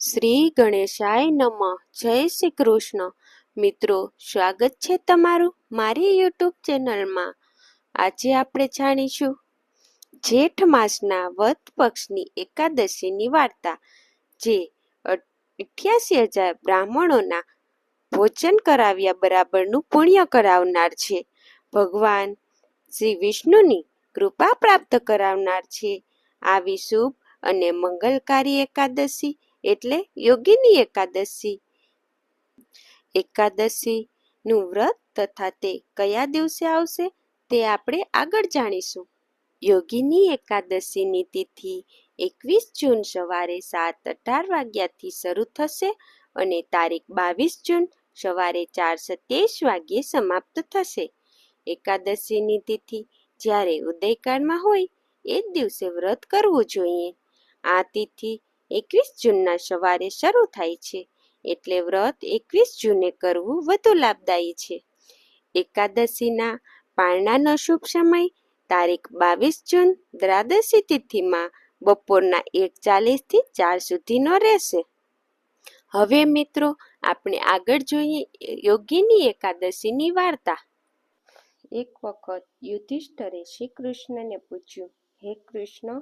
શ્રી ગણેશાય નમઃ. જય શ્રી કૃષ્ણ. મિત્રો, સ્વાગત છે તમારું મારી યુટ્યુબ ચેનલમાં. આજે આપણે જાણીશું જેઠ માસના વદ પક્ષની એકાદશીની વાર્તા, જે અઠ્યાસી હજાર બ્રાહ્મણોના ભોજન કરાવ્યા બરાબરનું પુણ્ય કરાવનાર છે. ભગવાન શ્રી વિષ્ણુની કૃપા પ્રાપ્ત કરાવનાર છે. આવી શુભ અને મંગલકારી એકાદશી એટલે યોગીની એકાદશી. એકાદશીનું વ્રત તથા તે કયા દિવસે આવશે તે આપણે આગળ જાણીશું. યોગીની એકાદશીની તિથિ એકવીસ જૂન સવારે સાત અઢાર વાગ્યાથી શરૂ થશે અને તારીખ બાવીસ જૂન સવારે ચાર સત્યાવીસ વાગ્યે સમાપ્ત થશે. એકાદશીની તિથિ જ્યારે ઉદયકાળમાં હોય એ જ દિવસે વ્રત કરવું જોઈએ. આ તિથિ એકવીસ જૂનના સવારે શરૂ થાય છે. એટલે વ્રત એકવીસ જૂને કરવું વધુ લાભદાયી છે. એકાદશીના પારણાનો શુભ સમય, તારીખ બાવીસ જૂન દ્વાદશી તિથિમાં બપોરના એક ચાલીસથી ચાર સુધીનો રહેશે. હવે મિત્રો, આપણે આગળ જોઈએ યોગીની એકાદશીની વાર્તા. એક વખત યુધિષ્ઠરે શ્રી કૃષ્ણને પૂછ્યું, હે કૃષ્ણ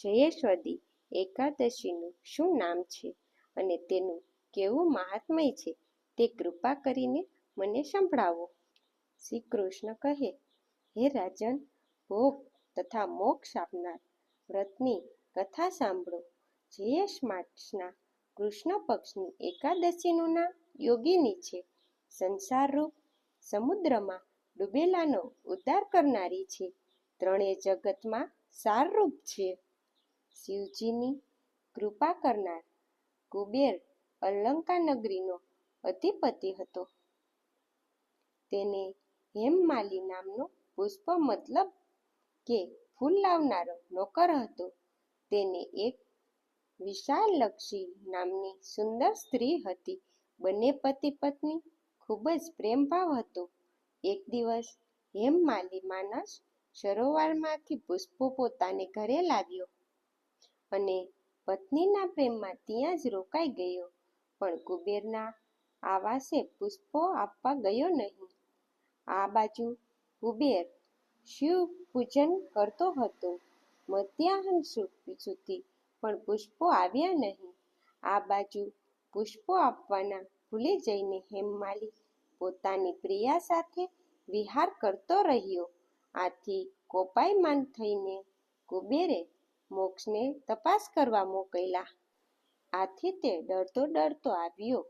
જયેશ્વદી એકાદશીનું શું નામ છે અને તેનું કેવું મહાત્મય છે તે કૃપા કરીને મને સંભળાવો. શ્રી કૃષ્ણ કહે, હે રાજન, ભોગ તથા મોક્ષ આપનાર વ્રતની કથા સાંભળો. જયેશ માર્ચના કૃષ્ણ પક્ષની એકાદશીનું નામ યોગીની છે. સંસારરૂપ સમુદ્રમાં ડૂબેલાનો ઉદ્ધાર કરનારી છે. ત્રણેય જગતમાં સારરૂપ છે. શિવજીની કૃપા કરનાર કુબેર અલંકા નગરીનો અધિપતિ હતો. તેને હેમમાલી નામનો પુષ્પ મતલબ કે ફૂલ લાવનારો નોકર હતો. તેને એક વિશાલક્ષી નામની સુંદર સ્ત્રી હતી. બંને પતિ પત્ની ખૂબ જ પ્રેમભાવ હતો. એક દિવસ હેમમાલી માનસ સરોવરમાંથી પુષ્પો પોતાને ઘરે લાવ્યો. અને પત્નીના પ્રેમમાં ત્યાં જ રોકાઈ ગયો. પણ કુબેરના આવાસે પુષ્પો આપવા ગયો નહીં. આ બાજુ કુબેર શિવ પૂજન કરતો હતો. મધ્યાહન સુધી પણ પુષ્પો આવ્યા નહીં. આ બાજુ પુષ્પો આપવાના ભૂલી જઈને હેમમાલી પોતાની પ્રિયા સાથે વિહાર કરતો રહ્યો. આથી કોપાયમાન થઈને કુબેરે મોક્ષને તપાસ કરવા મોકલ્યા. આથી તે ડરતો ડરતો આવ્યો.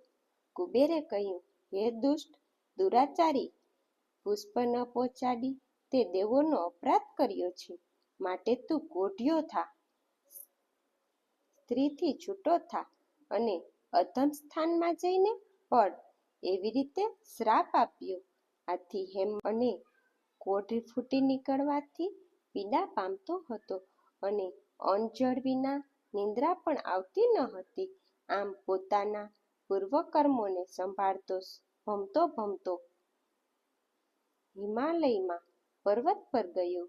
કુબેરે કહ્યું, હે દુષ્ટ, દુરાચારી, પુષ્પ ન પહોંચાડી, તે દેવોનો અપરાધ કર્યો છે. માટે તું કોઢિયો થા, સ્ત્રીથી છૂટો થા અને અધમ સ્થાનમાં જઈને પડ. એવી રીતે શ્રાપ આપ્યો. આથી હેમ અને કોઢ ફૂટી નીકળવાથી પીડા પામતો હતો અને અન્ન જળ વિના નિંદ્રા પણ આવતી ન હતી. આમ પોતાના પૂર્વકર્મોને સંભાળતો ભમતો ભમતો હિમાલયમાં પર્વત પર ગયો.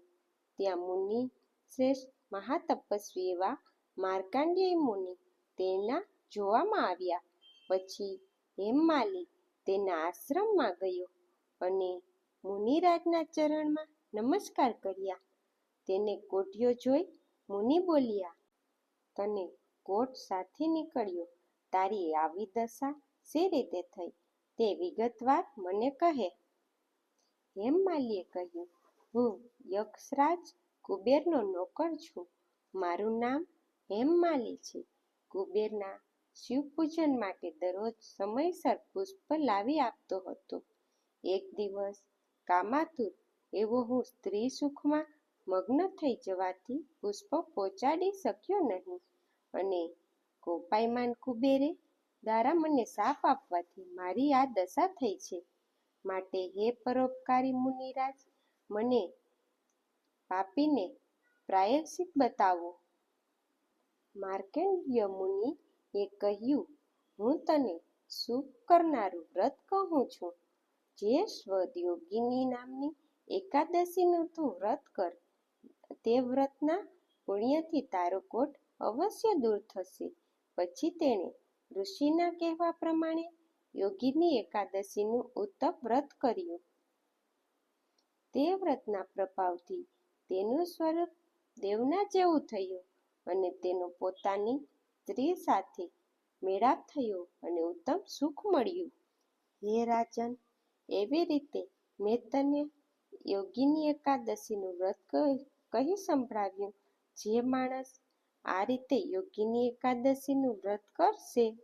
ત્યાં મુનિ શ્રેષ્ઠ મહાતપસ્વી એવા માર્કાંડ્ય મુનિ તેના જોવામાં આવ્યા. પછી હેમમાલી તેના આશ્રમમાં ગયો અને મુનિરાજના ચરણમાં નમસ્કાર કર્યા. તેને કોઢિયો જોઈ મુનિ બોલ્યા તને કોટ સાથે નીકળ્યો, તારી આવી દશા શી રીતે થઈ? તે વિગતવાર મને કહે. હેમમાલીએ કહ્યું, હું યક્ષરાજ કુબેરનો નોકર છું. મારું નામ હેમમાલી છે. કુબેરના શિવપૂજન માટે દરરોજ સમયસર પુષ્પ લાવી આપતો હતો. એક દિવસ કામાતુર, એવો હું સ્ત્રી સુખમાં મગ્ન થઈ જવાથી પુષ્પ પહોંચાડી શક્યો નહીં અને કોપાયમાન કુબેરે દ્વારા મને સાપ આપવાથી મારી આ દશા થઈ છે. માટે હે પરોપકારી મુનિરાજ, મને પાપીને પ્રાયશ્ચિત બતાવો. માર્કેન્ડ્ય મુનિ એ કહ્યું, હું તને સુખ કરનારું વ્રત કહું છું. જે સ્વયોગિની નામની એકાદશીનું તું વ્રત કર. તે વ્રતના પુણ્યથી તારો કોટ અવશ્ય દૂર થશે. પછી તેણે ઋષિના કહેવા પ્રમાણે યોગીની એકાદશીનું ઉત્તમ વ્રત કર્યું. તે વ્રતના પ્રભાવથી તેનું સ્વરૂપ દેવના જેવું થયું અને તેનો પોતાની સ્ત્રી સાથે મેળાપ થયો અને ઉત્તમ સુખ મળ્યું. હે રાજન, એવી રીતે મેં તને યોગીની એકાદશીનું વ્રત કહી- સંભળાવ્યું, જે માણસ આ રીતે યોગીની એકાદશીનું વ્રત કરશે,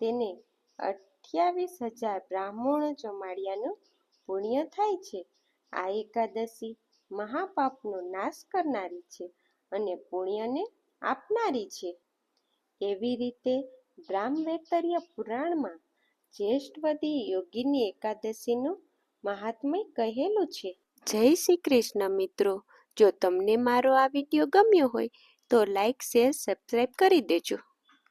તેને અઠ્યાવીસ હજાર બ્રાહ્મણો જમાડ્યાનું પુણ્ય થાય છે. આ એકાદશી મહાપાપનો નાશ કરનારી છે અને પુણ્યને આપનારી છે. એવી રીતે બ્રાહ્મવેતર્ય પુરાણમાં જ્યેષ્ઠવદી યોગીની એકાદશીનું મહાત્મય કહેલું છે. જય શ્રી કૃષ્ણ મિત્રો. જો તમને મારો આ વીડિયો ગમ્યો હોય તો લાઈક શેર સબસ્ક્રાઈબ કરી દેજો.